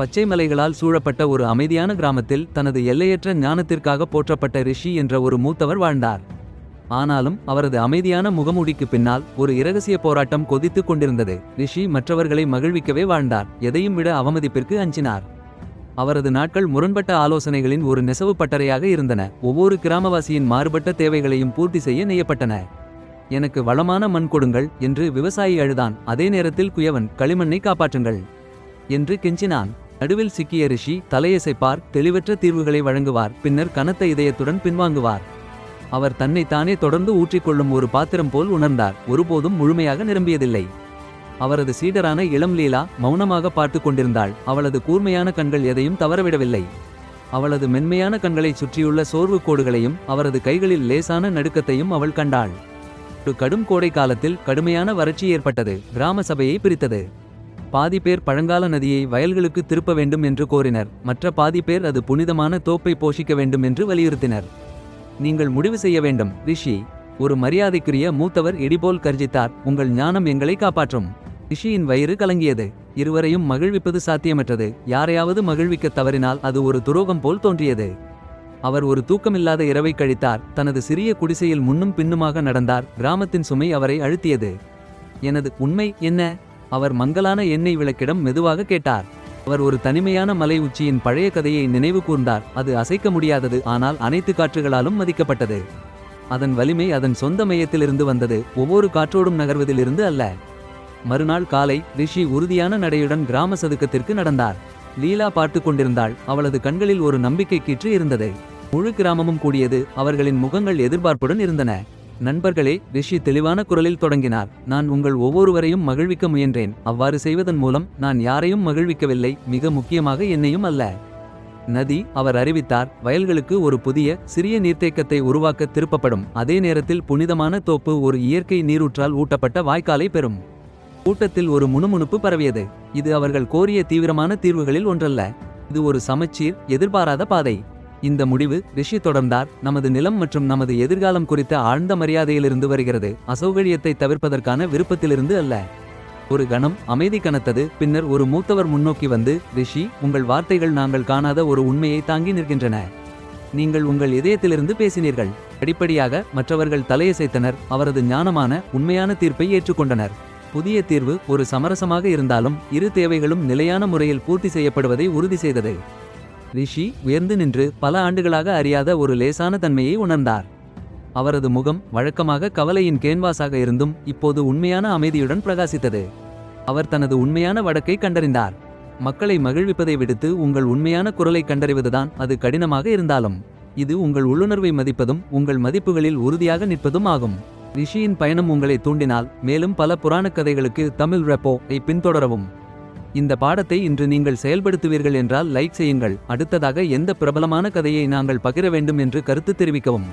பச்சை மலைகளால் சூழப்பட்ட ஒரு அமைதியான கிராமத்தில் தனது எல்லையற்ற ஞானத்திற்காக போற்றப்பட்ட ரிஷி என்ற ஒரு மூத்தவர் வாழ்ந்தார். ஆனாலும் அவரது அமைதியான முகமூடிக்கு பின்னால் ஒரு இரகசிய போராட்டம் கொதித்துக் கொண்டிருந்தது. ரிஷி மற்றவர்களை மகிழ்விக்கவே வாழ்ந்தார் எதையும் விட அவமதிப்பிற்கு அஞ்சினார். அவரது நாட்கள் முரண்பட்ட ஆலோசனைகளின் ஒரு நெசவு பட்டறையாக இருந்தன. ஒவ்வொரு கிராமவாசியின் மாறுபட்ட தேவைகளையும் பூர்த்தி செய்ய நெய்யப்பட்டன. எனக்கு வளமான மண் கொடுங்கள் என்று விவசாயி அழுதான். அதே நேரத்தில் குயவன் களிமண்ணை காப்பாற்றுங்கள் என்று கெஞ்சினான். நடுவில் சிக்கிய ரிஷி தலையசைப்பார் தெளிவற்ற தீர்வுகளை வழங்குவார். பின்னர் கனத்த இதயத்துடன் பின்வாங்குவார். அவர் தன்னைத்தானே தொடர்ந்து ஊற்றிக்கொள்ளும் ஒரு பாத்திரம் போல் உணர்ந்தார். ஒருபோதும் முழுமையாக நிரம்பியதில்லை. அவரது சீடரான இளம் லீலா மௌனமாக பார்த்து கொண்டிருந்தாள். அவளது கூர்மையான கண்கள் எதையும் தவறவிடவில்லை. அவளது மென்மையான கண்களைச் சுற்றியுள்ள சோர்வு கோடுகளையும் அவரது கைகளில் லேசான நடுக்கத்தையும் அவள் கண்டாள். ஒரு கடும் கோடை காலத்தில் கடுமையான வறட்சி ஏற்பட்டது. கிராம சபையை பிரித்தது. பாதி பேர் பழங்கால நதியை வயல்களுக்கு திருப்ப வேண்டும் என்று கோரினர். மற்ற பாதி பேர் அது புனிதமான தோப்பை போஷிக்க வேண்டும் என்று வலியுறுத்தினர். நீங்கள் முடிவு செய்ய வேண்டும். ரிஷி ஒரு மரியாதைக்குரிய மூத்தவர் இடிபோல் கர்ஜித்தார். உங்கள் ஞானம் எங்களை காப்பாற்றும். ரிஷியின் வயிறு கலங்கியது. இருவரையும் மகிழ்விப்பது சாத்தியமற்றது. யாரையாவது மகிழ்விக்க தவறினால் அது ஒரு துரோகம் போல் தோன்றியது. அவர் ஒரு தூக்கமில்லாத இரவை கழித்தார். தனது சிறிய குடிசையில் முன்னும் பின்னுமாக நடந்தார். கிராமத்தின் சுமை அவரை அழுத்தியது. எனது உண்மை என்ன? அவர் மங்கலான எண்ணெய் விளக்கிடம் மெதுவாக கேட்டார். அவர் ஒரு தனிமையான மலை உச்சியின் பழைய கதையை நினைவு கூர்ந்தார். அது அசைக்க முடியாதது ஆனால் அனைத்து காற்றுகளாலும் மதிக்கப்பட்டது. அதன் வலிமை அதன் சொந்த மையத்திலிருந்து வந்தது ஒவ்வொரு காற்றோடும் நகர்வதிலிருந்து அல்ல. மறுநாள் காலை ரிஷி உறுதியான நடையுடன் கிராம சதுக்கத்திற்கு நடந்தார். லீலா பார்த்து கொண்டிருந்தாள் அவளது கண்களில் ஒரு நம்பிக்கை கீற்று இருந்தது. முழு கிராமமும் கூடியது அவர்களின் முகங்கள் எதிர்பார்ப்புடன் இருந்தன. நண்பர்களே ரிஷி தெளிவான குரலில் தொடங்கினார். நான் உங்கள் ஒவ்வொருவரையும் மகிழ்விக்க முயன்றேன். அவ்வாறு செய்வதன் மூலம் நான் யாரையும் மகிழ்விக்கவில்லை மிக முக்கியமாக என்னையும் அல்ல. நதி அவர் அறிவித்தார் வயல்களுக்கு ஒரு புதிய சிறிய நீர்த்தேக்கத்தை உருவாக்க திருப்பப்படும். அதே நேரத்தில் புனிதமான தோப்பு ஒரு இயற்கை நீரூற்றால் ஊட்டப்பட்ட வாய்க்காலை பெறும். கூட்டத்தில் ஒரு முணுமுணுப்பு பரவியது. இது அவர்கள் கோரிய தீவிரமான தீர்வுகளில் ஒன்றல்ல. இது ஒரு சமச்சீர் எதிர்பாராத பாதை. இந்த முடிவு ரிஷி தொடர்ந்தார். நமது நிலம் மற்றும் நமது எதிர்காலம் குறித்த ஆழ்ந்த மரியாதையிலிருந்து வருகிறது. அசௌகரியத்தை தவிர்ப்பதற்கான விருப்பத்திலிருந்து அல்ல. ஒரு கணம் அமைதி கனத்தது. பின்னர் ஒரு மூத்தவர் முன்னோக்கி வந்து ரிஷி உங்கள் வார்த்தைகள் நாங்கள் காணாத ஒரு உண்மையை தாங்கி நிற்கின்றன. நீங்கள் உங்கள் இதயத்திலிருந்து பேசினீர்கள். அடிப்படியாக மற்றவர்கள் தலையசைத்தனர். அவரது ஞானமான உண்மையான தீர்ப்பை ஏற்றுக்கொண்டனர். புதிய தீர்வு ஒரு சமரசமாக இருந்தாலும் இரு தேவைகளும் நிலையான முறையில் பூர்த்தி செய்யப்படுவதை உறுதி செய்தது. ரிஷி உயர்ந்து நின்று பல ஆண்டுகளாக அறியாத ஒரு லேசான தன்மையை உணர்ந்தார். அவரது முகம் வழக்கமாக கவலையின் கேன்வாஸாக இருந்தும் இப்போது உண்மையான அமைதியுடன் பிரகாசித்தது. அவர் தனது உண்மையான வடக்கை கண்டறிந்தார். மக்களை மகிழ்விப்பதை விடுத்து உங்கள் உண்மையான குரலை கண்டறிவதுதான் அது கடினமாக இருந்தாலும் இது உங்கள் உள்ளுணர்வை மதிப்பதும் உங்கள் மதிப்புகளில் உறுதியாக நிற்பதும் ஆகும். ரிஷியின் பயணம் உங்களை தூண்டினால் மேலும் பல புராணக் கதைகளுக்கு தமிழ் ரெப்போ ஐ பின்தொடரவும். இந்த பாடத்தை இன்று நீங்கள் செயல்படுத்துவீர்கள் என்றால் லைக் செய்யுங்கள். அடுத்ததாக எந்த பிரபலமான கதையை நாங்கள் பகிர வேண்டும் என்று கருத்து தெரிவிக்கவும்.